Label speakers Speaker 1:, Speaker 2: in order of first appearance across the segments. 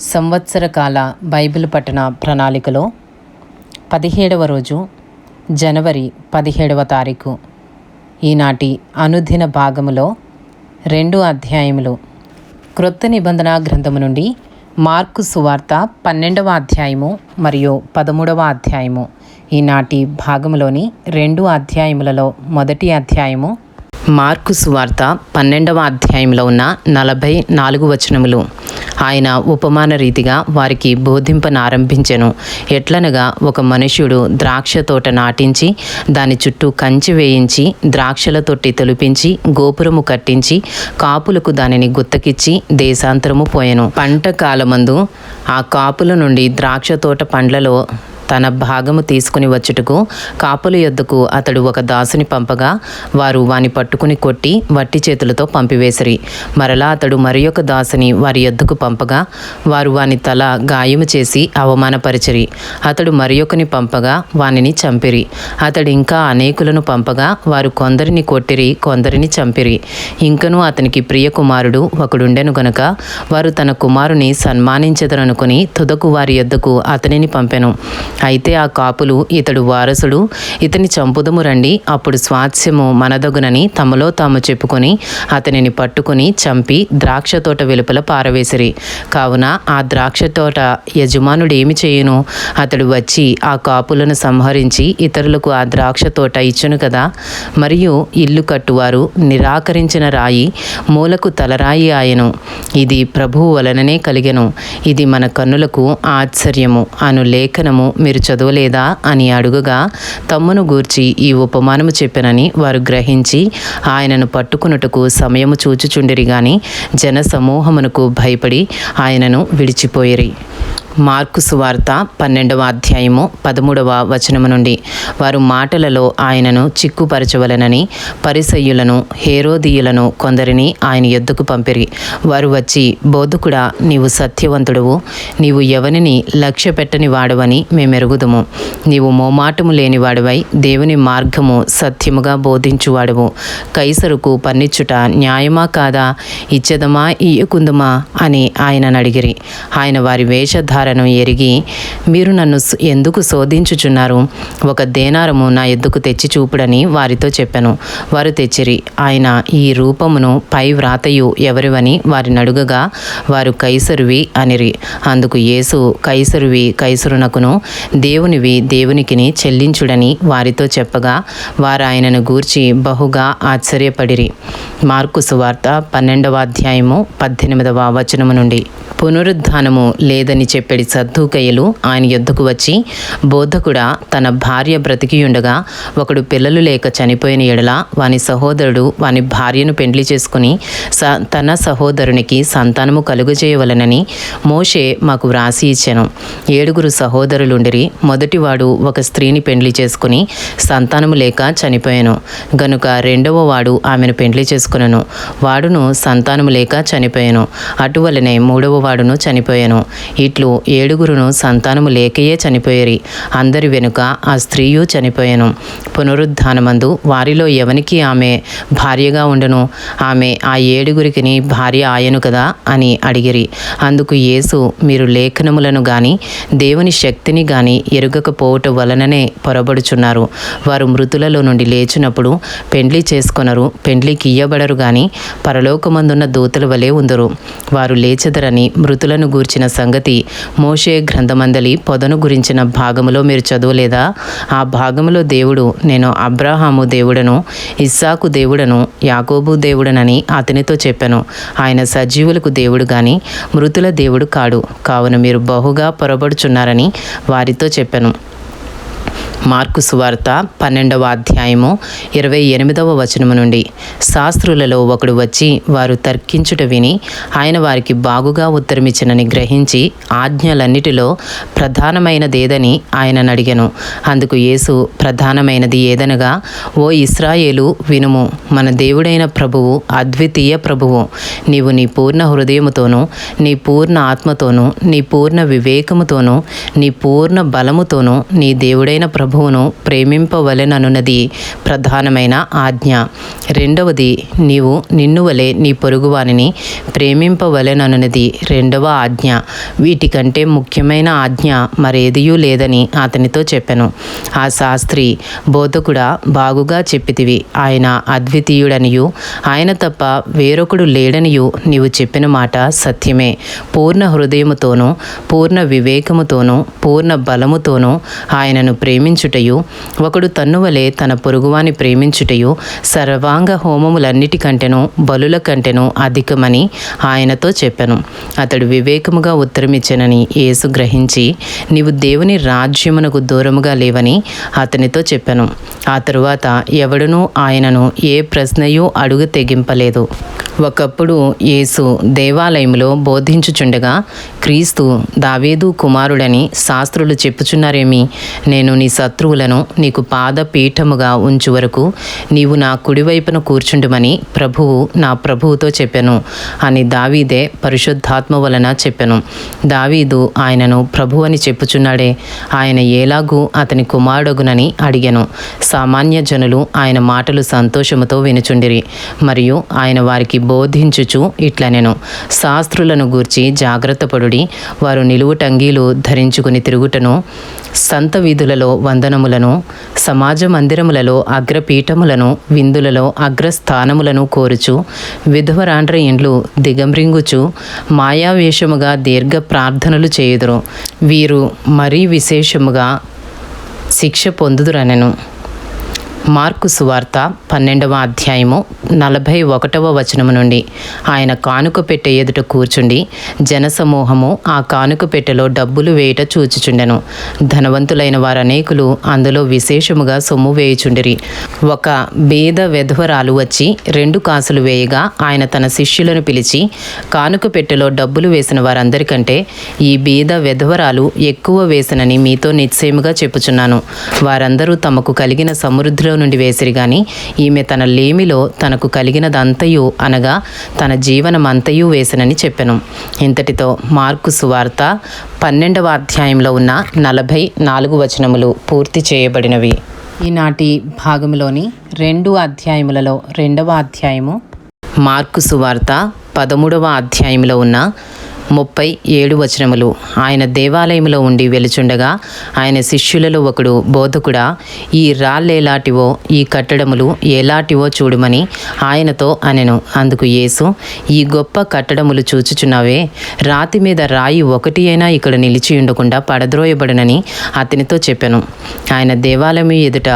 Speaker 1: సంవత్సర కాల బైబిల్ పఠన ప్రణాళికలో పదిహేడవ రోజు జనవరి పదిహేడవ తారీఖు. ఈనాటి అనుదిన భాగములో రెండు అధ్యాయములు. క్రొత్త నిబంధన గ్రంథము నుండి మార్కు సువార్త పన్నెండవ అధ్యాయము మరియు పదమూడవ అధ్యాయము. ఈనాటి భాగములోని రెండు అధ్యాయములలో మొదటి అధ్యాయము మార్కు సువార్త పన్నెండవ అధ్యాయంలో ఉన్న నలభై నాలుగు వచనములు. ఆయన ఉపమాన రీతిగా వారికి బోధింపనారంభించెను. ఎట్లనగా ఒక మనుష్యుడు ద్రాక్ష తోట నాటించి దాని చుట్టూ కంచి వేయించి ద్రాక్షల తొట్టి తొలిపించి గోపురము కట్టించి కాపులకు దానిని గుత్తకిచ్చి దేశాంతరము పోయెను. పంట కాలమందు ఆ కాపుల నుండి ద్రాక్ష తోట పండ్లలో తన భాగము తీసుకుని వచ్చుటకు కాపుల యొద్దకు అతడు ఒక దాసుని పంపగా వారు వాని పట్టుకుని కొట్టి వట్టి చేతులతో పంపివేసిరి. మరలా అతడు మరి దాసుని వారి యొద్దకు పంపగా వారు వాని తల గాయము చేసి అవమానపరిచిరి. అతడు మరి ఒకని పంపగా వానిని చంపిరి. అతడు ఇంకా అనేకులను పంపగా వారు కొందరిని కొట్టిరి కొందరిని చంపిరి. ఇంకనూ అతనికి ప్రియ కుమారుడు ఒకడుండెను గనుక వారు తన కుమారుని సన్మానించదరనుకుని తుదకు వారి యొద్దకు అతనిని పంపెను. అయితే ఆ కాపులు ఇతడు వారసుడు ఇతని చంపుదము రండి అప్పుడు స్వాస్యము మనదగునని తమలో తాము చెప్పుకొని అతనిని పట్టుకుని చంపి ద్రాక్ష తోట వెలుపల పారవేసిరి. కావున ఆ ద్రాక్ష తోట యజమానుడు ఏమి చేయును? అతడు వచ్చి ఆ కాపులను సంహరించి ఇతరులకు ఆ ద్రాక్ష తోట ఇచ్చును కదా? మరియు ఇల్లు కట్టువారు నిరాకరించిన రాయి మూలకు తలరాయి ఆయను. ఇది ప్రభువు వలననే కలిగెను. ఇది మన కన్నులకు ఆశ్చర్యము అను లేఖనము మీరు చదవలేదా అని అడుగగా తమ్మును గూర్చి ఈ ఉపమానము చెప్పినని వారు గ్రహించి ఆయనను పట్టుకున్నటకు సమయము చూచుచుండిరి గాని జన సమూహమునకు భయపడి ఆయనను విడిచిపోయిరి. మార్కు సువార్త పన్నెండవ అధ్యాయము పదమూడవ వచనము నుండి. వారు మాటలలో ఆయనను చిక్కుపరచవలనని పరిసయ్యులను హేరోదీయులను కొందరిని ఆయన ఎద్దుకు పంపిరి. వారు వచ్చి బోధకుడా నీవు సత్యవంతుడవు. నీవు ఎవరిని లక్ష్య పెట్టని వాడవని మేమెరుగుదుము. నీవు మోమాటము లేనివాడవై దేవుని మార్గము సత్యముగా బోధించువాడవు. కైసరుకు పన్నిచ్చుట న్యాయమా కాదా? ఇచ్చదమా? ఇయ్యకుందుమా అని ఆయనను అడిగిరి. ఆయన వారి వేషధార ను ఎరిగి మీరు నన్ను ఎందుకు శోధించుచున్నారు? ఒక దేనారము నా ఎద్దుకు తెచ్చి చూపుడని వారితో చెప్పాను. వారు తెచ్చిరి ఆయన ఈ రూపమును పై వ్రాతయు ఎవరివని వారి నడుగగా వారు కైసరువి అనిరి. అందుకు యేసు కైసరువి కైసరునకును దేవునివి దేవునికిని చెల్లించుడని వారితో చెప్పగా వారు ఆయనను గూర్చి బహుగా ఆశ్చర్యపడిరి. మార్కు సువార్త పన్నెండవ అధ్యాయము పద్దెనిమిదవ వచనము నుండి. పునరుద్ధానము లేదని చెప్పెడి సద్దూకయ్యలు ఆయన యుద్ధకు వచ్చి బోధకుడా తన భార్య బ్రతికియుండగా ఒకడు పిల్లలు లేక చనిపోయిన ఎడల వాని సహోదరుడు వాని భార్యను పెండ్లి చేసుకుని స తన సహోదరునికి సంతానము కలుగజేయవలనని మోషే మాకు వ్రాసి ఇచ్చాను. ఏడుగురు సహోదరులుండిరి మొదటివాడు ఒక స్త్రీని పెండ్లి చేసుకుని సంతానము లేక చనిపోయాను. గనుక రెండవ వాడు ఆమెను పెండ్లి చేసుకునను. వాడును సంతానము లేక చనిపోయాను. అటువలనే మూడవ వాడును చనిపోయాను. ఇట్లు ఏడుగురును సంతానము లేకయే చనిపోయేరి. అందరి వెనుక ఆ స్త్రీయు చనిపోయాను. పునరుద్ధానమందు వారిలో ఎవనికి ఆమె భార్యగా ఉండను? ఆమె ఆ ఏడుగురికి భార్య ఆయను కదా? అని అడిగిరి. అందుకు యేసు మీరు లేఖనములను గాని దేవుని శక్తిని గాని ఎరుగకపోవటం వలననే పొరబడుచున్నారు. వారు మృతులలో నుండి లేచినప్పుడు పెండ్లి చేసుకొనరు పెండ్లికి ఇయ్యబడరు గాని పరలోకమందున్న దూతల వలె ఉందరు. వారు లేచెదరని మృతులను గూర్చిన సంగతి మోషే గ్రంథమందలి పొదను గురించిన భాగములో మీరు చదవలేదా? ఆ భాగములో దేవుడు నేను అబ్రాహాము దేవుడను ఇస్సాకు దేవుడను యాకోబు దేవుడనని అతనితో చెప్పాను. ఆయన సజీవులకు దేవుడు గాని మృతుల దేవుడు కాడు. కావున మీరు బహుగా పొరబడుచున్నారని వారితో చెప్పాను. మార్కు సువార్త పన్నెండవ అధ్యాయము ఇరవై ఎనిమిదవ వచనము నుండి. శాస్త్రులలో ఒకడు వచ్చి వారు తర్కించుట విని ఆయన వారికి బాగుగా ఉత్తరమిచ్చినని గ్రహించి ఆజ్ఞలన్నిటిలో ప్రధానమైనదేదని ఆయన అడిగాను అందుకు యేసు ప్రధానమైనది ఏదనగా ఓ ఇస్రాయేలు వినుము మన దేవుడైన ప్రభువు అద్వితీయ ప్రభువు. నీవు నీ పూర్ణ హృదయముతోనూ నీ పూర్ణ ఆత్మతోనూ నీ పూర్ణ వివేకముతోనూ నీ పూర్ణ బలముతోనూ నీ దేవుడైన ప్రభు ప్రభువును ప్రేమింపవలెననున్నది ప్రధానమైన ఆజ్ఞ. రెండవది నీవు నిన్ను వలె నీ పొరుగువానిని ప్రేమింపవలెననున్నది రెండవ ఆజ్ఞ. వీటికంటే ముఖ్యమైన ఆజ్ఞ మరేదియూ లేదని అతనితో చెప్పాను. ఆ శాస్త్రి బోధకుడా బాగుగా చెప్పితివి. ఆయన అద్వితీయుడనియు ఆయన తప్ప వేరొకడు లేడనియు నీవు చెప్పిన మాట సత్యమే. పూర్ణ హృదయముతోనూ పూర్ణ వివేకముతోనూ పూర్ణ బలముతోనూ ఆయనను ప్రేమించుటయు ఒకడు తన్నువలే తన పొరుగువాని ప్రేమించుటయు సర్వాంగ హోమములన్నిటికంటెను బలుల కంటెను అధికమని ఆయనతో చెప్పాను. అతడు వివేకముగా ఉత్తరమిచ్చానని యేసు గ్రహించి నీవు దేవుని రాజ్యమునకు దూరముగా లేవని అతనితో చెప్పాను. ఆ తరువాత ఎవడునూ ఆయనను ఏ ప్రశ్నయూ అడుగు తెగింపలేదు. ఒకప్పుడు యేసు దేవాలయంలో బోధించుచుండగా క్రీస్తు దావేదు కుమారుడని శాస్త్రులు చెప్పుచున్నారేమి? నేను నీ శత్రువులను నీకు పాదపీఠముగా ఉంచు వరకు నీవు నా కుడివైపున కూర్చుండుమని ప్రభువు నా ప్రభువుతో చెప్పాను అని దావీదే పరిశుద్ధాత్మ వలన చెప్పాను. దావీదు ఆయనను ప్రభు అని చెప్పుచున్నాడే. ఆయన ఏలాగూ అతని కుమారుడగునని అడిగాను. సామాన్య జనులు ఆయన మాటలు సంతోషముతో వినుచుండిరి. మరియు ఆయన వారికి బోధించుచు ఇట్లనెను. శాస్త్రులను గూర్చి జాగ్రత్తపడుడి. వారు నిలువుటంగీలు ధరించుకుని తిరుగుటను సంత వీధులలో వందనములను సమాజ మందిరములలో అగ్రపీఠములను విందులలో అగ్రస్థానములను కోరుచు విధవరాండ్ర ఇండ్లు దిగమ్రింగుచు మాయావేషముగా దీర్ఘ ప్రార్థనలు చేయుదురు. వీరు మరీ విశేషముగా శిక్ష పొందుదురనెను. మార్కు సువార్త పన్నెండవ అధ్యాయము నలభై ఒకటవ వచనము నుండి. ఆయన కానుక పెట్టె ఎదుట కూర్చుండి జనసమూహము ఆ కానుక పెట్టెలో డబ్బులు వేయుట చూచుచుండెను. ధనవంతులైన వారు అనేకులు అందులో విశేషముగా సొమ్ము వేయుచుండిరి. ఒక బీద వెధవరాలు వచ్చి రెండు కాసులు వేయగా ఆయన తన శిష్యులను పిలిచి కానుక పెట్టెలో డబ్బులు వేసిన వారందరికంటే ఈ బీద వెధవరాలు ఎక్కువ వేసినని మీతో నిశ్చయముగా చెప్పుచున్నాను. వారందరూ తమకు కలిగిన సమృద్ధిలో నుండి వేసిరి గాని ఈమె తన లేమిలో తనకు కలిగినదంతయు అనగా తన జీవనమంతయు వేసినని చెప్పెను. ఇంతటితో మార్కు సువార్త పన్నెండవ అధ్యాయంలో ఉన్న నలభై నాలుగు వచనములు పూర్తి చేయబడినవి. ఈనాటి భాగంలోని రెండు అధ్యాయములలో రెండవ అధ్యాయము మార్కు సువార్త పదమూడవ అధ్యాయంలో ఉన్న ముప్పై ఏడు వచనములు. ఆయన దేవాలయంలో ఉండి వెలుచుండగా ఆయన శిష్యులలో ఒకడు బోధకుడా ఈ రాళ్ళేలాటివో ఈ కట్టడములు ఎలాంటివో చూడమని ఆయనతో అనెను. అందుకు యేసు ఈ గొప్ప కట్టడములు చూచుచున్నావే రాతి మీద రాయి ఒకటి అయినా ఇక్కడ నిలిచి ఉండకుండా పడద్రోయబడనని అతనితో చెప్పాను. ఆయన దేవాలయం ఎదుట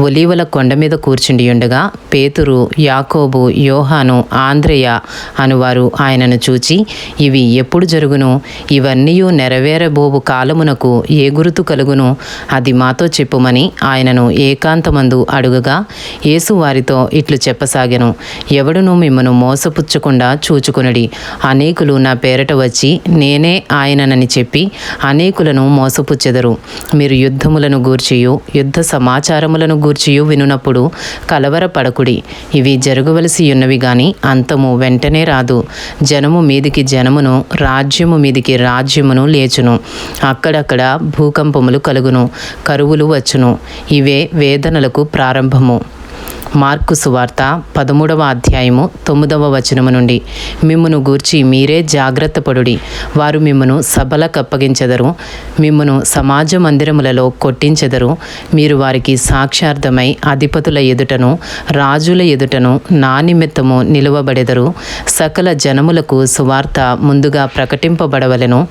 Speaker 1: ఒలీవల కొండ మీద కూర్చుండి ఉండగా పేతురు యాకోబు యోహాను ఆంధ్రేయ అనువారు ఆయనను చూచి ఇవి ఎప్పుడు జరుగును? ఇవన్నీయూ నెరవేరబోవు కాలమునకు ఏ గురుతు కలుగును? అది మాతో చెప్పుమని ఆయనను ఏకాంతమందు అడుగగా యేసు వారితో ఇట్లు చెప్పసాగెను. ఎవడును మిమ్మను మోసపుచ్చకుండా చూచుకునడి. అనేకులు నా పేరట వచ్చి నేనే ఆయననని చెప్పి అనేకులను మోసపుచ్చెదరు. మీరు యుద్ధములను గూర్చియు యుద్ధ సమాచారములను గూర్చియు వినునప్పుడు కలవరపడకుడి ఇవి జరగవలసి ఉన్నవి గాని అంతము వెంటనే రాదు. జనము మీదికి జనమును రాజ్యము మీదికి రాజ్యమును లేచును. అక్కడక్కడ భూకంపములు కలుగును కరువులు వచ్చును. ఇవే వేదనలకు ప్రారంభము. మార్కు సువార్త పదమూడవ అధ్యాయము తొమ్మిదవ వచనము నుండి. మిమ్మును గూర్చి మీరే జాగ్రత్త పడుడి. వారు మిమ్మను సభలకు అప్పగించెదరు. మిమ్మను సమాజ మందిరములలో కొట్టించెదరు. మీరు వారికి సాక్షార్థమై అధిపతుల ఎదుటను రాజుల ఎదుటను నా నిమిత్తము నిలువబడెదరు. సకల జనములకు సువార్త ముందుగా ప్రకటింపబడవలెను.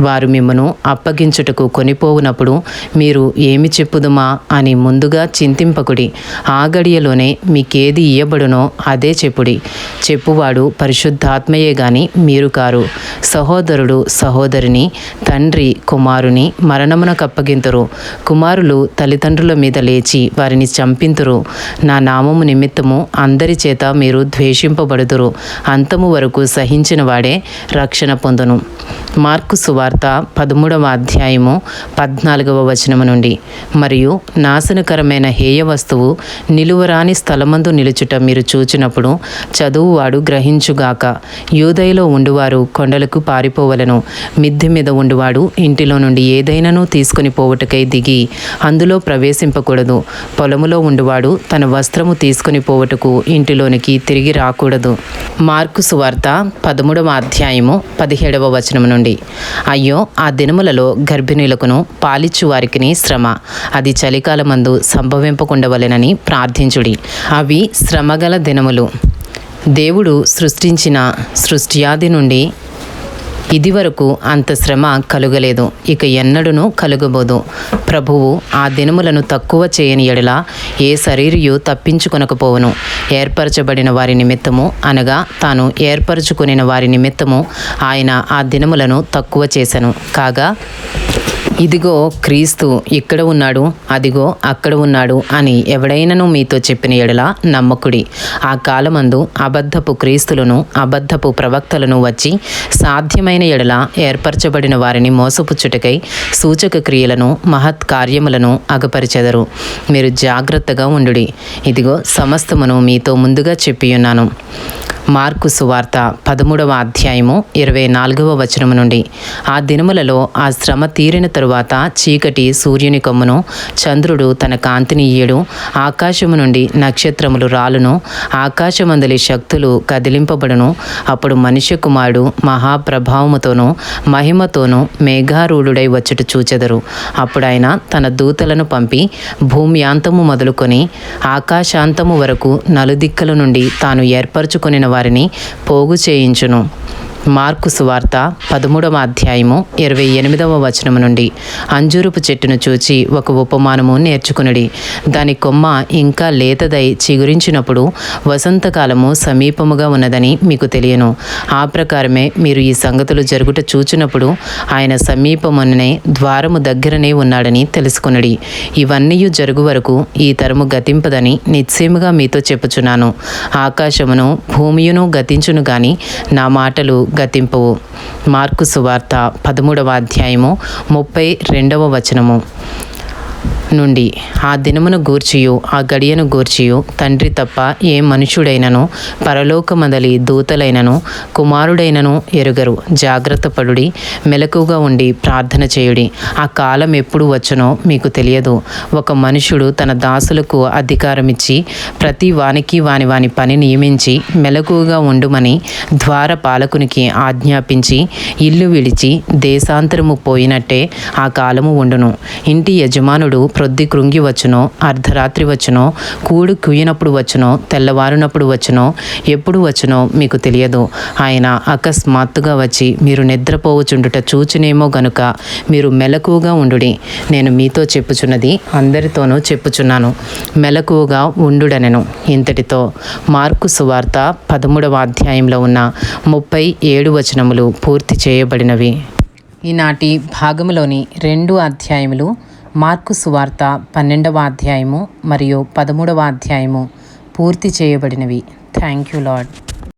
Speaker 1: వారు మిమ్మను అప్పగించుటకు కొనిపోవునప్పుడు మీరు ఏమి చెప్పుదుమా అని ముందుగా చింతింపకుడి. ఆ గడియలోనే మీకేది ఇయ్యబడునో అదే చెప్పుడి. చెప్పువాడు పరిశుద్ధాత్మయే గాని మీరు కారు. సహోదరుడు సహోదరిని తండ్రి కుమారుని మరణమునకు అప్పగింతురు కుమారులు తల్లిదండ్రుల మీద లేచి వారిని చంపింతురు. నా నామము నిమిత్తము అందరి చేత మీరు ద్వేషింపబడుదురు. అంతము వరకు సహించిన వాడే రక్షణ పొందును. మార్కు సువార్త పదమూడవ అధ్యాయము పద్నాలుగవ వచనము నుండి. మరియు నాశనకరమైన హేయ వస్తువు నిలువరాని దేవుని స్థలమందు నిలుచుట మీరు చూచినప్పుడు చదువువాడు గ్రహించుగాక యూదయలో ఉండువారు కొండలకు పారిపోవలను. మిద్దె మీద ఉండువాడు ఇంటిలో నుండి ఏదైనాను తీసుకుని పోవుటకై దిగి అందులో ప్రవేశింపకూడదు. పొలములో ఉండువాడు తన వస్త్రము తీసుకుని పోవుటకు ఇంటిలోనికి తిరిగి రాకూడదు. మార్కు సువార్త పదమూడవ అధ్యాయము పదిహేడవ వచనం నుండి. అయ్యో ఆ దినములలో గర్భిణీలకును పాలిచ్చు వారికిని శ్రమ. అది చలికాలమందు సంభవింపకుండవలెనని ప్రార్థించుడి. అవి శ్రమగల దినములు. దేవుడు సృష్టించిన సృష్ట్యాది నుండి ఇదివరకు అంత శ్రమ కలుగలేదు. ఇక ఎన్నడూనూ కలుగబోదు. ప్రభువు ఆ దినములను తక్కువ చేయని ఎడల ఏ శరీరయు తప్పించుకొనకపోవును. ఏర్పరచబడిన వారి నిమిత్తము అనగా తాను ఏర్పరచుకునిన వారి నిమిత్తము ఆయన ఆ దినములను తక్కువ చేశను కాగా ఇదిగో క్రీస్తు ఇక్కడ ఉన్నాడు అదిగో అక్కడ ఉన్నాడు అని ఎవడైనను మీతో చెప్పిన ఎడల నమ్మకుడి. ఆ కాలమందు అబద్ధపు క్రీస్తులను అబద్ధపు ప్రవక్తలను వచ్చి సాధ్యమైన ఎడల ఏర్పరచబడిన వారిని మోసపుచ్చుటకై సూచక క్రియలను మహత్ కార్యములను అగపరిచెదరు. మీరు జాగ్రత్తగా ఉండుడి. ఇదిగో సమస్తమును మీతో ముందుగా చెప్పియున్నాను. మార్కు సువార్త పదమూడవ అధ్యాయము ఇరవై నాలుగవ వచనము నుండి. ఆ దినములలో ఆ శ్రమ తీరిన తరువాత చీకటి సూర్యుని కొమ్మును చంద్రుడు తన కాంతిని ఇయ్యడు ఆకాశము నుండి నక్షత్రములు రాలును ఆకాశమందలి శక్తులు కదిలింపబడును. అప్పుడు మనుష్య కుమారుడు మహాప్రభావముతోనూ మహిమతోనూ మేఘారూఢుడై వచ్చుట చూచెదరు. అప్పుడు ఆయన తన దూతలను పంపి భూమ్యాంతము మొదలుకొని ఆకాశాంతము వరకు నలుదిక్కల నుండి తాను ఏర్పరచుకొనిన వారిని పోగు చేయించును. మార్కు సువార్త పదమూడవ అధ్యాయము ఇరవై ఎనిమిదవ వచనము నుండి. అంజూరుపు చెట్టును చూచి ఒక ఉపమానము నేర్చుకునుడి. దాని కొమ్మ ఇంకా లేతదై చిగురించినప్పుడు వసంతకాలము సమీపముగా ఉన్నదని మీకు తెలియను. ఆ ప్రకారమే మీరు ఈ సంగతులు జరుగుట చూచినప్పుడు ఆయన సమీపముననే ద్వారము దగ్గరనే ఉన్నాడని తెలుసుకునుడి. ఇవన్నీ జరుగు వరకు ఈ తరము గతింపదని నిశ్చయముగా మీతో చెప్పుచున్నాను. ఆకాశమును భూమియును గతించును గాని నా మాటలు గతింపు. మార్కు సువార్త పదమూడవ అధ్యాయము ముప్పై రెండవ వచనము. నుండి ఆ దినమును గూర్చియు ఆ గడియను గూర్చియు. తండ్రి తప్ప ఏ మనుషుడైనను పరలోకమదలి దూతలైనను కుమారుడైనను ఎరుగరు. జాగ్రత్త పడుడి మెలకుగా ఉండి ప్రార్థన చేయుడి. ఆ కాలం ఎప్పుడు వచ్చనో మీకు తెలియదు. ఒక మనుషుడు తన దాసులకు అధికారమిచ్చి ప్రతి వానికి వాని వాని పని నియమించి మెలకుగా ఉండుమని ద్వార పాలకునికి ఆజ్ఞాపించి ఇల్లు విడిచి దేశాంతరము పోయినట్టే ఆ కాలము ఉండును. ఇంటి యజమానుడు ప్రొద్ది కృంగి వచ్చునో అర్ధరాత్రి వచ్చునో కూడు కుయ్యినప్పుడు వచ్చునో తెల్లవారునప్పుడు వచ్చునో ఎప్పుడు వచ్చునో మీకు తెలియదు. ఆయన అకస్మాత్తుగా వచ్చి మీరు నిద్రపోవచుండుట చూచునేమో గనుక మీరు మెలకువగా ఉండుడి. నేను మీతో చెప్పుచున్నది అందరితోనూ చెప్పుచున్నాను. మెలకువగా ఉండుడనెను. ఇంతటితో మార్కు సువార్త పదమూడవ అధ్యాయంలో ఉన్న ముప్పై ఏడు వచనములు పూర్తి చేయబడినవి. ఈనాటి భాగములోని రెండు అధ్యాయములు మార్కు సువార్త పన్నెండవ అధ్యాయము మరియు పదమూడవ అధ్యాయము పూర్తి చేయబడినవి. Thank you lord